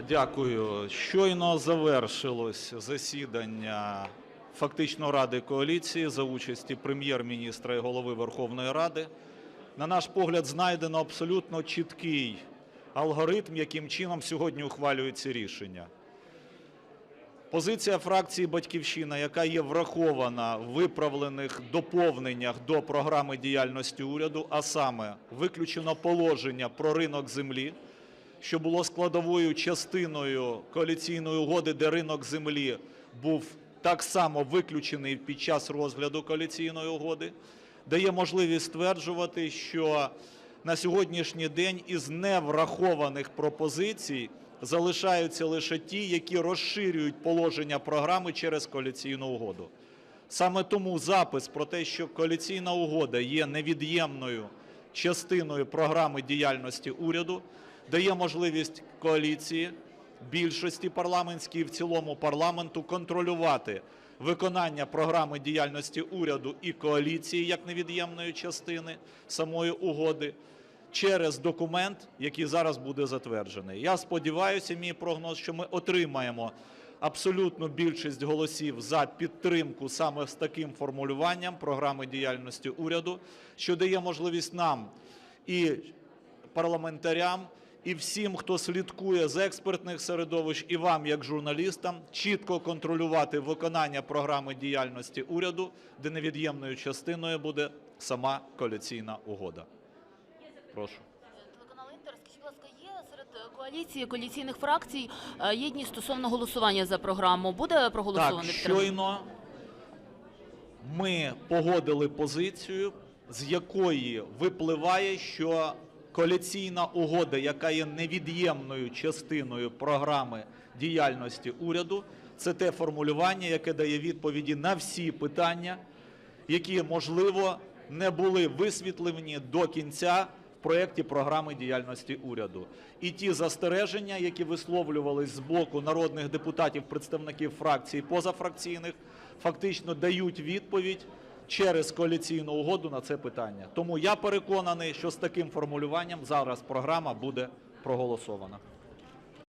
Дякую. Щойно завершилось засідання фактично Ради коаліції за участі прем'єр-міністра і голови Верховної Ради. На наш погляд, знайдено абсолютно чіткий алгоритм, яким чином сьогодні ухвалюються рішення. Позиція фракції Батьківщина, яка є врахована в виправлених доповненнях до програми діяльності уряду, а саме виключено положення про ринок землі, що було складовою частиною коаліційної угоди, де ринок землі був так само виключений під час розгляду коаліційної угоди, дає можливість стверджувати, що на сьогоднішній день із неврахованих пропозицій залишаються лише ті, які розширюють положення програми через коаліційну угоду. Саме тому запис про те, що коаліційна угода є невід'ємною частиною програми діяльності уряду, дає можливість коаліції, більшості парламентській і в цілому парламенту контролювати виконання програми діяльності уряду і коаліції як невід'ємної частини самої угоди через документ, який зараз буде затверджений. Я сподіваюся, мій прогноз, що ми отримаємо абсолютну більшість голосів за підтримку саме з таким формулюванням програми діяльності уряду, що дає можливість нам і парламентарям, і всім, хто слідкує з експертних середовищ, і вам, як журналістам, чітко контролювати виконання програми діяльності уряду, де невід'ємною частиною буде сама коаліційна угода. Прошу. Коаліції, коаліційних фракцій е, єдність стосовно голосування за програму? Буде Так, проголосовано? підтримано? щойно ми погодили позицію, з якої випливає, що коаліційна угода, яка є невід'ємною частиною програми діяльності уряду, це те формулювання, яке дає відповіді на всі питання, які, можливо, не були висвітлені до кінця в проєкті програми діяльності уряду. І ті застереження, які висловлювались з боку народних депутатів, представників фракцій, позафракційних, фактично дають відповідь через коаліційну угоду на це питання. Тому я переконаний, що з таким формулюванням зараз програма буде проголосована.